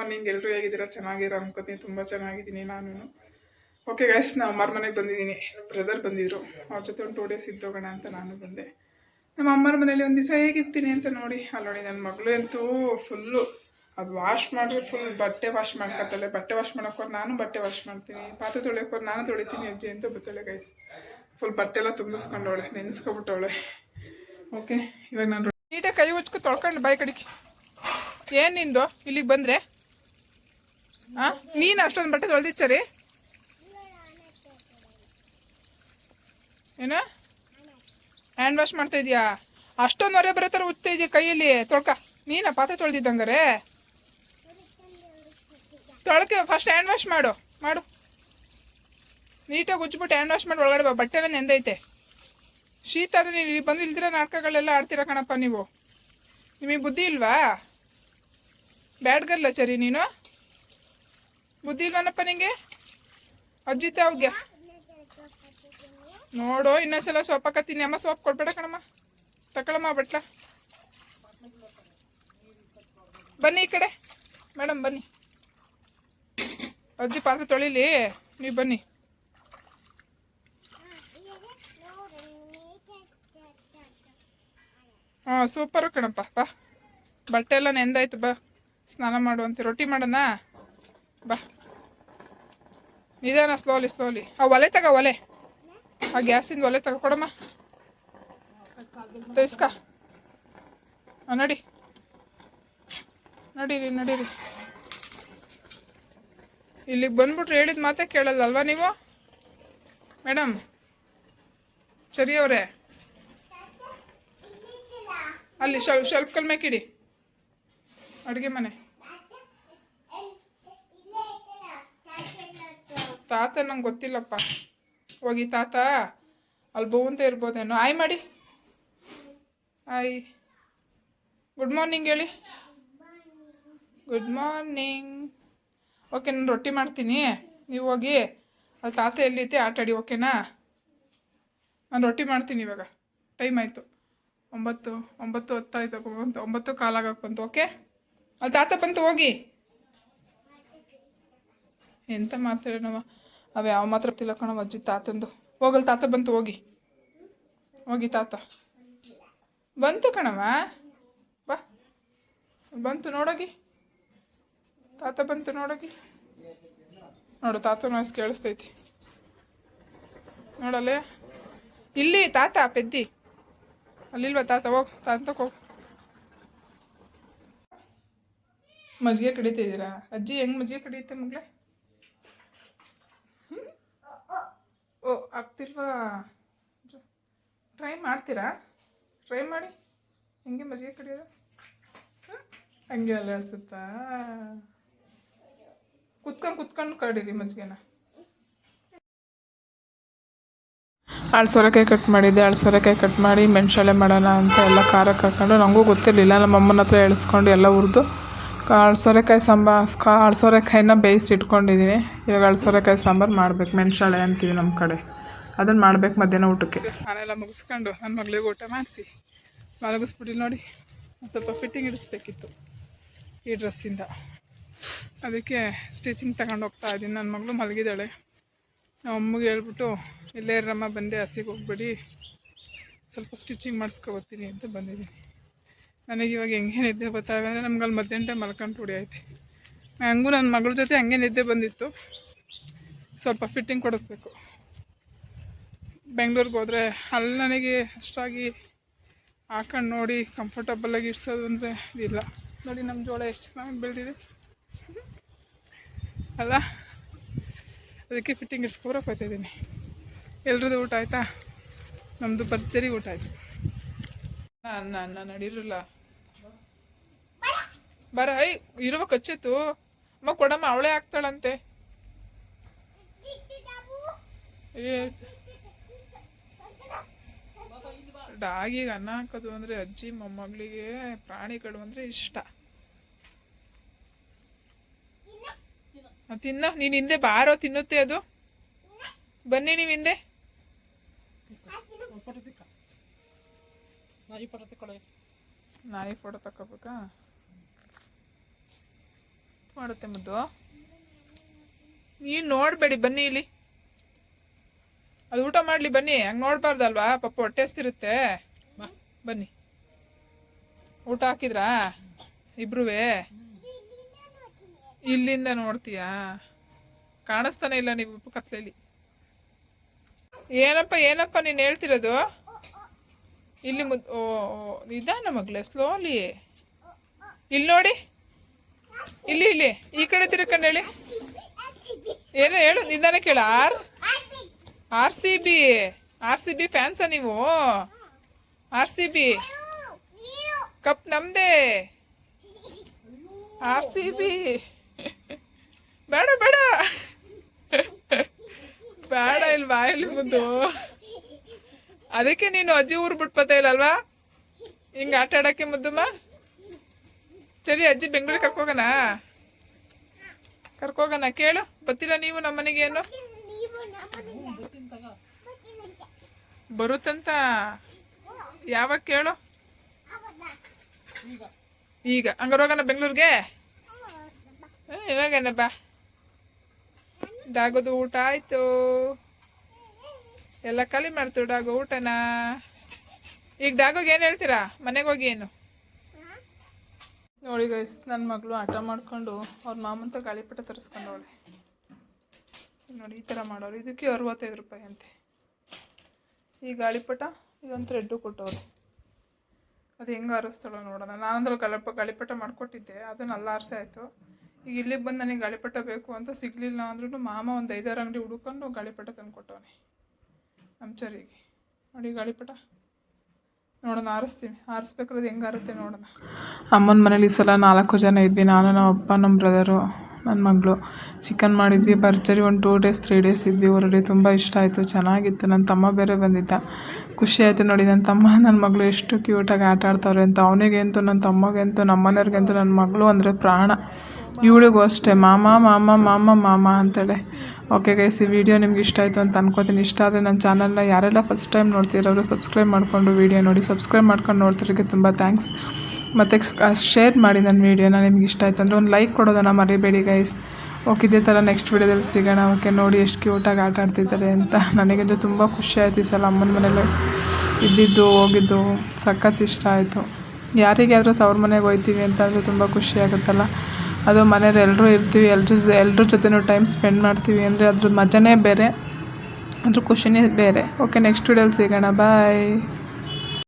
Morning ಎಲ್ಲರೂ ಹೇಗಿದ್ದೀರಾ? ಚೆನ್ನಾಗಿರೋ ಅನ್ಕೋತೀನಿ, ತುಂಬ ಚೆನ್ನಾಗಿದ್ದೀನಿ ನಾನು. ಓಕೆ ಗೈಸ್ ನಾವು ಅಮ್ಮರ ಮನೆಗೆ ಬಂದಿದ್ದೀನಿ. ಬ್ರದರ್ ಬಂದಿದ್ರು. ಅವ್ರ ಜೊತೆ ಒಂದು ಟೂ ಡೇಸ್ ಇದ್ದೋಗೋಣ ಅಂತ ನಾನು ಬಂದೆ. ನಮ್ಮ ಅಮ್ಮರ ಮನೇಲಿ ಒಂದು ದಿವಸ ಹೇಗಿರ್ತೀನಿ ಅಂತ ನೋಡಿ. ಅಲ್ಲಿ ನೋಡಿ ನನ್ನ ಮಗಳು ಅಂತೂ ಫುಲ್ಲು ಅದು ವಾಶ್ ಮಾಡಿದ್ರೆ ಫುಲ್ ಬಟ್ಟೆ ವಾಶ್ ಮಾಡ್ಕೊತಾಳೆ. ಬಟ್ಟೆ ವಾಶ್ ಮಾಡೋಕ್ಕೋರು ನಾನು ಬಟ್ಟೆ ವಾಶ್ ಮಾಡ್ತೀನಿ. ಪಾತ್ರೆ ತೊಳೆಯೋಕ್ಕೋರು ನಾನು ತೊಳಿತೀನಿ ಅಜ್ಜಿ ಅಂತ ಬತ್ತಾಳೆ ಗೈಸ್ ಫುಲ್ ಬಟ್ಟೆ ಎಲ್ಲ ತುಂಬಿಸ್ಕೊಂಡವಳೆ, ನೆನೆಸ್ಕೊಬಿಟ್ಟವಳೆ. ಓಕೆ ಇವಾಗ ನಾನು ನೀಟಾಗಿ ಕೈ ಉಚ್ಕೊ ತೊಳ್ಕೊಂಡು ಬಾಯ್ ಕಡಿಕೆ. ಏನು ನಿಂದು? ಇಲ್ಲಿಗೆ ಬಂದರೆ? ನೀನು ಅಷ್ಟೊಂದು ಬಟ್ಟೆ ತೊಳೆದಿಚ್ಚರಿ? ಏನ? ಹ್ಯಾಂಡ್ ವಾಶ್ ಮಾಡ್ತಾ ಇದೀಯಾ? ಅಷ್ಟೊಂದು ಹೊರೆ ಬರೋ ಥರ ಉಜ್ತಾ ಇದೆಯಾ ಕೈಯಲ್ಲಿ? ತೊಳ್ಕ. ನೀನ ಪಾತ್ರೆ ತೊಳೆದಿದ್ದಂಗಾರೆ? ತೊಳ್ಕೆ ಫಸ್ಟ್ ಹ್ಯಾಂಡ್ ವಾಶ್ ಮಾಡು. ಮಾಡು. ನೀಟಾಗಿ ಉಜ್ಬಿಟ್ಟು ಹ್ಯಾಂಡ್ ವಾಶ್ ಮಾಡಿ ಒಳಗಡೆ ಬಾ. ಬಟ್ಟೆ ನೆಂದೈತೆ. ಶೀತ ನೀವು ಬಂದು ಇಲ್ದಿರ ನಾಟಕಗಳೆಲ್ಲ ಆಡ್ತೀರ ಕಣಪ್ಪ ನೀವು? ನಿಮಗೆ ಬುದ್ಧಿ ಇಲ್ವಾ? ಬ್ಯಾಡ್ಗಲ್ಲ ಚರಿ ನೀನು? ಬುದ್ಧಿ ಇಲ್ವನಪ್ಪ ನಿಂಗೆ? ಅಜ್ಜಿ ತಾವ್ಗೆ ನೋಡು, ಇನ್ನೊಂದ್ಸಲ ಸೋಪ್ ಹಾಕತ್ತೀನಿ ಅಮ್ಮ ಸೋಪ್ ಕೊಡ್ಬೇಡ ಕಣಮ್ಮ. ತಕೊಳಮ್ಮ ಬಟ್ಲ. ಬನ್ನಿ ಈ ಕಡೆ. ಮೇಡಮ್ ಬನ್ನಿ. ಅಜ್ಜಿ ಪಾತ್ರೆ ತೊಳಿಲಿ. ನೀವು ಬನ್ನಿ. ಹಾಂ, ಸೂಪರು ಕಣಪ್ಪ. ಬಾ. ಬಟ್ಟೆ ಎಲ್ಲ ನೆಂದಾಯ್ತು, ಬಾ. ಸ್ನಾನ ಮಾಡುವಂತೆ ರೊಟ್ಟಿ ಮಾಡೋಣ ಬಾ. ನಿಧಾನ ಸ್ಲೋಲಿ ಸ್ಲೋಲಿ ಆ ಒಲೆ ತಗ, ಒಲೆ. ಆ ಗ್ಯಾಸಿಂದ ಒಲೆ ತಗೋ, ಕೊಡಮ್ಮ. ತೈಸ್ಕ ನಡಿ. ನಡೀರಿ ನಡೀರಿ. ಇಲ್ಲಿಗೆ ಬಂದ್ಬಿಟ್ರೆ ಹೇಳಿದ ಮಾತೇ ಕೇಳಲ್ಲ ಅಲ್ವಾ ನೀವು? ಮೇಡಮ್ ಸರಿ ಅವರೇ ಅಲ್ಲಿ ಸ್ವಲ್ಪ ಶೆಲ್ಫ್ ಕಲ್ ಮೇಕಿಡಿ. ಅಡುಗೆ ಮನೆ. ತಾತ ನಂಗೆ ಗೊತ್ತಿಲ್ಲಪ್ಪ. ಹೋಗಿ ತಾತ ಅಲ್ಲಿ ಬೋವಂತ ಇರ್ಬೋದೇನೋ. ಆಯ್ ಮಾಡಿ. ಆಯ್. ಗುಡ್ ಮಾರ್ನಿಂಗ್ ಹೇಳಿ. ಗುಡ್ ಮಾರ್ನಿಂಗ್ ಓಕೆ ನಾನು ರೊಟ್ಟಿ ಮಾಡ್ತೀನಿ. ನೀವು ಹೋಗಿ, ಅಲ್ಲಿ ತಾತ ಎಲ್ಲಿೈತೆ ಆಟಾಡಿ ಓಕೆನಾ ನಾನು ರೊಟ್ಟಿ ಮಾಡ್ತೀನಿ ಇವಾಗ. ಟೈಮ್ ಆಯಿತು. ಒಂಬತ್ತು ಒಂಬತ್ತು ಹೊತ್ತಾಯ್ತು ಬಂತು ಒಂಬತ್ತು ಕಾಲಾಗಕ್ಕೆ ಬಂತು ಓಕೆ ಅಲ್ಲಿ ತಾತ ಬಂತು, ಹೋಗಿ. ಎಂತ ಮಾತಾಡೋಣವ? ಅವ ಯಾವ ಮಾತ್ರ ಕಣವ ಅಜ್ಜಿ ತಾತಂದು. ಹೋಗಲ್ ತಾತ ಬಂತು, ಹೋಗಿ. ಹೋಗಿ ತಾತ. ಬಂತು ಕಣವ ಬಾ. ಬಂತು, ನೋಡೋಗಿ. ತಾತ ಬಂತು, ನೋಡೋಗಿ. ನೋಡು, ತಾತ ನಾಯ್ಸ್ ಕೇಳಿಸ್ತೈತಿ. ನೋಡಲ್ಲೇ. ಇಲ್ಲಿ ತಾತ, ಪೆದ್ದಿ. ಅಲ್ಲಿಲ್ವಾ ತಾತ? ಹೋಗ್ ತಾತ ಹೋಗ್. ಮಜ್ಜಿಗೆ ಕಡಿತಿದ್ದೀರಾ ಅಜ್ಜಿ, ಹೆಂಗ್ ಮಜ್ಜಿಗೆ ಕಡಿಯುತ್ತೆ ಮಗಳೇ ಓ ಆಗ್ತಿಲ್ವಾ ಟ್ರೈ ಮಾಡ್ತೀರಾ? ಟ್ರೈ ಮಾಡಿ. ಹೆಂಗೆ ಮಜ್ಜಿಗೆ ಕಡಿಯೋದು? ಹಂಗೆ ಅಲ್ಲ ಅನ್ಸುತ್ತಾ ಕುತ್ಕೊಂಡು ಕುತ್ಕೊಂಡು ಕಡೀರಿ ಮಜ್ಜಿಗೆನ. ಆಳು ಸೊರೆಕಾಯಿ ಕಟ್ ಮಾಡಿದ್ದೆ. ಆಳು ಸೊರೆಕಾಯಿ ಕಟ್ ಮಾಡಿ ಮೆಣಸಳೆ ಮಾಡೋಣ ಅಂತ ಎಲ್ಲ ಖಾರ ಕರ್ಕೊಂಡು ನನಗೂ ಗೊತ್ತಿರಲಿಲ್ಲ. ನಮ್ಮ ಅಮ್ಮನ ಹತ್ರ ಎಳಿಸ್ಕೊಂಡು ಎಲ್ಲ ಹುರಿದು ಕಾಳು ಸೋರೆಕಾಯಿ ಸಾಂಬಾರ್ ಕಾಳು ಸೋರೆಕಾಯಿನ ಬೇಯಿಸಿ ಇಟ್ಕೊಂಡಿದ್ದೀನಿ. ಇವಾಗ ಅಳ್ಸೋರೆಕಾಯಿ ಸಾಂಬಾರು ಮಾಡ್ಬೇಕು. ಮೆಣಸಳೆ ಅಂತೀವಿ ನಮ್ಮ ಕಡೆ. ಅದನ್ನು ಮಾಡ್ಬೇಕು ಮಧ್ಯಾಹ್ನ ಊಟಕ್ಕೆ. ಸ್ನಾನ ಎಲ್ಲ ಮುಗಿಸ್ಕೊಂಡು ನನ್ನ ಮಗಳಿಗೆ ಊಟ ಮಾಡಿಸಿ. ಮಲಗಿಸ್ಬಿಡಿ ನೋಡಿ ಸ್ವಲ್ಪ ಫಿಟ್ಟಿಂಗ್ ಇಡಿಸ್ಬೇಕಿತ್ತು ಈ ಡ್ರೆಸ್ಸಿಂದ ಅದಕ್ಕೆ ಸ್ಟಿಚಿಂಗ್ ತಗೊಂಡು ಹೋಗ್ತಾ ಇದ್ದೀನಿ. ನನ್ನ ಮಗಳು ಮಲಗಿದ್ದಾಳೆ. ನಮ್ಮ ಅಮ್ಮಗೆ ಹೇಳ್ಬಿಟ್ಟು, ಇಲ್ಲೇ ರಮ್ಮ ಬಂದೆ, ಹಸಿಗೆ ಹೋಗ್ಬೇಡಿ. ಸ್ವಲ್ಪ ಸ್ಟಿಚಿಂಗ್ ಮಾಡಿಸ್ಕೊಬತ್ತೀನಿ ಅಂತ ಬಂದಿದ್ದೀನಿ. ನನಗೆ ಇವಾಗ ಹೆಂಗೆ ನಿದ್ದೆ ಬರ್ತಾವೆ ನಮ್ಗೆ ಅಲ್ಲಿ ಮಧ್ಯಾಹ್ನ ಟೈಮ್ ಮಲ್ಕೊಂಡು ರೂಢಿ ಐತೆ. ಹಂಗೂ ನನ್ನ ಮಗಳ ಜೊತೆ ಹಂಗೆ ನಿದ್ದೆ ಬಂದಿತ್ತು. ಸ್ವಲ್ಪ ಫಿಟ್ಟಿಂಗ್ ಕೊಡಿಸ್ಬೇಕು. ಬೆಂಗ್ಳೂರಿಗೆ ಹೋದರೆ ಅಲ್ಲಿ ನನಗೆ ಅಷ್ಟಾಗಿ ಹಾಕೊಂಡು ನೋಡಿ ಕಂಫರ್ಟಬಲಾಗಿ ಇಡ್ಸೋದು ಅಂದರೆ ಇದಿಲ್ಲ ನೋಡಿ ನಮ್ಮ ಜೋಳ ಎಷ್ಟು ಚೆನ್ನಾಗಿ ಬೆಳೆದಿದೆ. ಅಲ್ಲ, ಅದಕ್ಕೆ ಫಿಟ್ಟಿಂಗ್ ಇಡ್ಸ್ಕೊಬ್ರಕ್ಕೆ ಹೋಗ್ತಾಯಿದ್ದೀನಿ. ಎಲ್ರದ್ದು ಊಟ ಆಯಿತಾ? ನಮ್ಮದು ಭರ್ಜರಿ ಊಟ ಆಯಿತು. ನಾನು ನಾನು ನಡೀರಲ್ಲ ಬರ ಐ ಇರುವ ಕಚ್ಚಿತ್ತು. ಅಮ್ಮ, ಕೊಡಮ್ಮ, ಅವಳೇ ಆಗ್ತಾಳಂತೆ ಏ ಡಾಗಿಗೆ ಅನ್ನ ಹಾಕೋದು ಅಂದರೆ ಅಜ್ಜಿ ಮೊಮ್ಮಗಳಿಗೆ ಪ್ರಾಣಿಗಳು ಅಂದರೆ ಇಷ್ಟ. ತಿನ್ನೋ. ನೀನು ಹಿಂದೆ ಬಾರೋ ತಿನ್ನುತ್ತೆ ಅದು? ಬನ್ನಿ ನೀವು ಹಿಂದೆ. ನಾಯಿ ಫೋಟೋ ತಗೋಬೇಕಾ ಮಾಡುತ್ತೆ ಮುದ್ದು. ನೀನು ನೋಡಬೇಡಿ ಬನ್ನಿ ಇಲ್ಲಿ. ಅದು ಊಟ ಮಾಡಲಿ ಬನ್ನಿ. ಹಂಗೆ ನೋಡಬಾರ್ದಲ್ವಾ? ಪಾಪ ಹೊಟ್ಟೆ ಹಸ್ತಿರುತ್ತೆ. ಬನ್ನಿ. ಊಟ ಹಾಕಿದ್ರಾ? ಇಬ್ರುವೇ? ಇಲ್ಲಿಂದ ನೋಡ್ತೀಯಾ? ಕಾಣಿಸ್ತಾನೆ ಇಲ್ಲ ನೀವು ಕತ್ಲೇಲಿ ಏನಪ್ಪ ಏನಪ್ಪ ನೀನು ಹೇಳ್ತಿರೋದು? ಇಲ್ಲಿ ಮುದ್ ಓ ಓ, ನಿಧಾನ ಮಗಳೇ ಸ್ಲೋಲಿ ಇಲ್ಲಿ ನೋಡಿ. ಇಲ್ಲಿ ಇಲ್ಲಿ. ಈ ಕಡೆ ತಿರ್ಕೊಂಡು ಹೇಳಿ. ಏನೋ ಹೇಳು ನಿಧಾನ ಕೇಳ. R. R C B, R C B fans ನೀವು? R C B? ಕಪ್ ನಮ್ದೇ. R C B. ಬೇಡ ಬೇಡ. ಬೇಡ ಇಲ್ಲಿ ಬಾಯಲ್ಲಿ ಮುದ್ದು ಅದಕ್ಕೆ ನೀನು ಅಜ್ಜಿ ಊರು ಬಿಟ್ಪತ್ತ ಇಲ್ಲಲ್ವಾ? ಹಿಂಗೆ ಆಟ ಆಡಕ್ಕೆ ಮುದ್ದಮ್ಮ ಸರಿ ಅಜ್ಜಿ ಬೆಂಗಳೂರಿಗೆ ಕರ್ಕೋಗಣ ಕರ್ಕೋಗಣ ಕೇಳು, ಬರ್ತೀರಾ ನೀವು ನಮ್ಮ ಮನೆಗೆ ಏನು ಬರುತ್ತಂತ? ಯಾವಾಗ ಕೇಳು? ಈಗ. ಹಂಗಾರೆ ಹೋಗೋಣ ಬೆಂಗಳೂರಿಗೆ ಇವಾಗನ ಬಾ. ಡಾಗೋದು ಊಟ ಆಯ್ತು. ಎಲ್ಲ ಖಾಲಿ ಮಾಡ್ತೀವಿ ಡಾಗೋ ಊಟನ. ಈಗ ಡಾಗೋಗೆ ಏನು ಹೇಳ್ತೀರಾ? ಮನೆಗೆ ಹೋಗಿ ಏನು? ನೋಡಿ ಗೈಸ್ ನನ್ನ ಮಗಳು ಆಟ ಮಾಡ್ಕೊಂಡು ಅವ್ರ ಮಾಮಂತ ಗಾಳಿಪಟ ತರಿಸ್ಕೊಂಡವಳೆ. ನೋಡಿ, ಈ ಥರ ಮಾಡೋರು. ಇದಕ್ಕೆ ಅರವತ್ತೈದು ರೂಪಾಯಿ ಅಂತೆ. ಈ ಗಾಳಿಪಟ, ಇದೊಂದು ಥ್ರೆಡ್ಡು ಕೊಟ್ಟವ್ರು. ಅದು ಹೆಂಗೆ ಆರಿಸ್ತಾಳೋ ನೋಡೋಣ. ನಾನಂದ್ರೆ ಗಳಪ ಗಾಳಿಪಟ ಮಾಡಿಕೊಟ್ಟಿದ್ದೆ, ಅದನ್ನ ಅಲ್ಲ ಆರಿಸೆ ಆಯಿತು. ಈಗ ಇಲ್ಲಿಗೆ ಬಂದು ನನಗೆ ಗಾಳಿಪಟ ಬೇಕು ಅಂತ ಸಿಗಲಿಲ್ಲ ಅಂದ್ರೂ ಮಾಮ ಒಂದು ಐದಾರು ಅಂಗಡಿ ಹುಡುಕೊಂಡು ಗಾಳಿಪಟ ತಂದು ಕೊಟ್ಟವನೆ ನಮ್ಮ ಚರಿಗೆ ನೋಡಿ ಗಾಳಿಪಟ. ನೋಡೋಣ ಆರಿಸ್ತೀವಿ ಆರಿಸ್ಬೇಕಾದ್ರೆ ಹೆಂಗೆ ಆರುತ್ತೆ ನೋಡೋಣ. ಅಮ್ಮನ ಮನೇಲಿ ಈ ಸಲ ನಾಲ್ಕು ಜನ ಇದ್ವಿ. ನಾನು ನಮ್ಮ ಅಪ್ಪ ನಮ್ಮ ಬ್ರದರು ನನ್ನ ಮಗಳು. ಚಿಕನ್ ಮಾಡಿದ್ವಿ, ಭರ್ಜರಿ ಒಂದು ಟೂ ಡೇಸ್ ತ್ರೀ ಡೇಸ್ ಇದ್ವಿ. ಹೊರಗಡೆ ತುಂಬ ಇಷ್ಟ ಆಯಿತು. ಚೆನ್ನಾಗಿತ್ತು. ನನ್ನ ತಮ್ಮ ಬೇರೆ ಬಂದಿದ್ದ. ಖುಷಿ ಆಯಿತು ನೋಡಿ ನನ್ನ ತಮ್ಮ ನನ್ನ ಮಗಳು ಎಷ್ಟು ಕ್ಯೂಟಾಗಿ ಆಟ ಆಡ್ತಾವ್ರೆ ಅಂತ. ಅವನಿಗಂತೂ ನನ್ನ ತಮ್ಮಗಂತೂ ನಮ್ಮ ಮನೆಯವ್ರಿಗಂತೂ ನನ್ನ ಮಗಳು ಅಂದರೆ ಪ್ರಾಣ. ಇವಳಿಗೂ ಅಷ್ಟೇ. ಮಾಮ ಮಾಮ ಮಾಮ ಮಾಮ ಅಂತೇಳಿ. ಓಕೆ ಗೈಸ್ ಈ ವಿಡಿಯೋ ನಿಮ್ಗೆ ಇಷ್ಟ ಆಯಿತು ಅಂತ ಅನ್ಕೋತೀನಿ. ಇಷ್ಟ ಆದರೆ ನನ್ನ ಚಾನಲ್ನ ಯಾರೆಲ್ಲ ಫಸ್ಟ್ ಟೈಮ್ ನೋಡ್ತಿರೋರು ಸಬ್ಸ್ಕ್ರೈಬ್ ಮಾಡಿಕೊಂಡು ವಿಡಿಯೋ ನೋಡಿ. ಸಬ್ಸ್ಕ್ರೈಬ್ ಮಾಡ್ಕೊಂಡು ನೋಡ್ತಿರೋಕ್ಕೆ ತುಂಬ ಥ್ಯಾಂಕ್ಸ್ ಮತ್ತು ಶೇರ್ ಮಾಡಿ ನನ್ನ ವೀಡಿಯೋನ ನಿಮ್ಗೆ ಇಷ್ಟ ಆಯ್ತು ಅಂದರೆ ಒಂದು ಲೈಕ್ ಕೊಡೋದನ್ನು ಮರಿಬೇಡಿ ಗೈಸ್ ಓಕೆ ಇದೇ ಥರ ನೆಕ್ಸ್ಟ್ ವೀಡಿಯೋದಲ್ಲಿ ಸಿಗೋಣ. ಓಕೆ ನೋಡಿ ಎಷ್ಟು ಕ್ಯೂಟಾಗಿ ಆಟ ಆಡ್ತಿದ್ದಾರೆ ಅಂತ. ನನಗಂತೂ ತುಂಬ ಖುಷಿ ಆಯ್ತು ಸಲ ಅಮ್ಮನ ಮನೇಲಿ ಇದ್ದಿದ್ದು, ಹೋಗಿದ್ದು, ಸಖತ್ ಇಷ್ಟ ಆಯಿತು. ಯಾರಿಗಾದರೂ ತವ್ರ ಮನೆಗೆ ಹೋಗ್ತೀವಿ ಅಂತಂದರೆ ತುಂಬ ಖುಷಿ ಆಗುತ್ತಲ್ಲ. ಅದು ಮನೇಲಿ ಎಲ್ಲರೂ ಇರ್ತೀವಿ ಎಲ್ಲರ ಎಲ್ಲರ ಜೊತೆನೂ ಟೈಮ್ ಸ್ಪೆಂಡ್ ಮಾಡ್ತೀವಿ ಅಂದರೆ ಅದ್ರ ಮಜನೇ ಬೇರೆ, ಅದ್ರ ಖುಷಿನೇ ಬೇರೆ. ಓಕೆ ನೆಕ್ಸ್ಟ್ ವೀಡಿಯೋಲಿ ಸಿಗೋಣ. ಬಾಯ್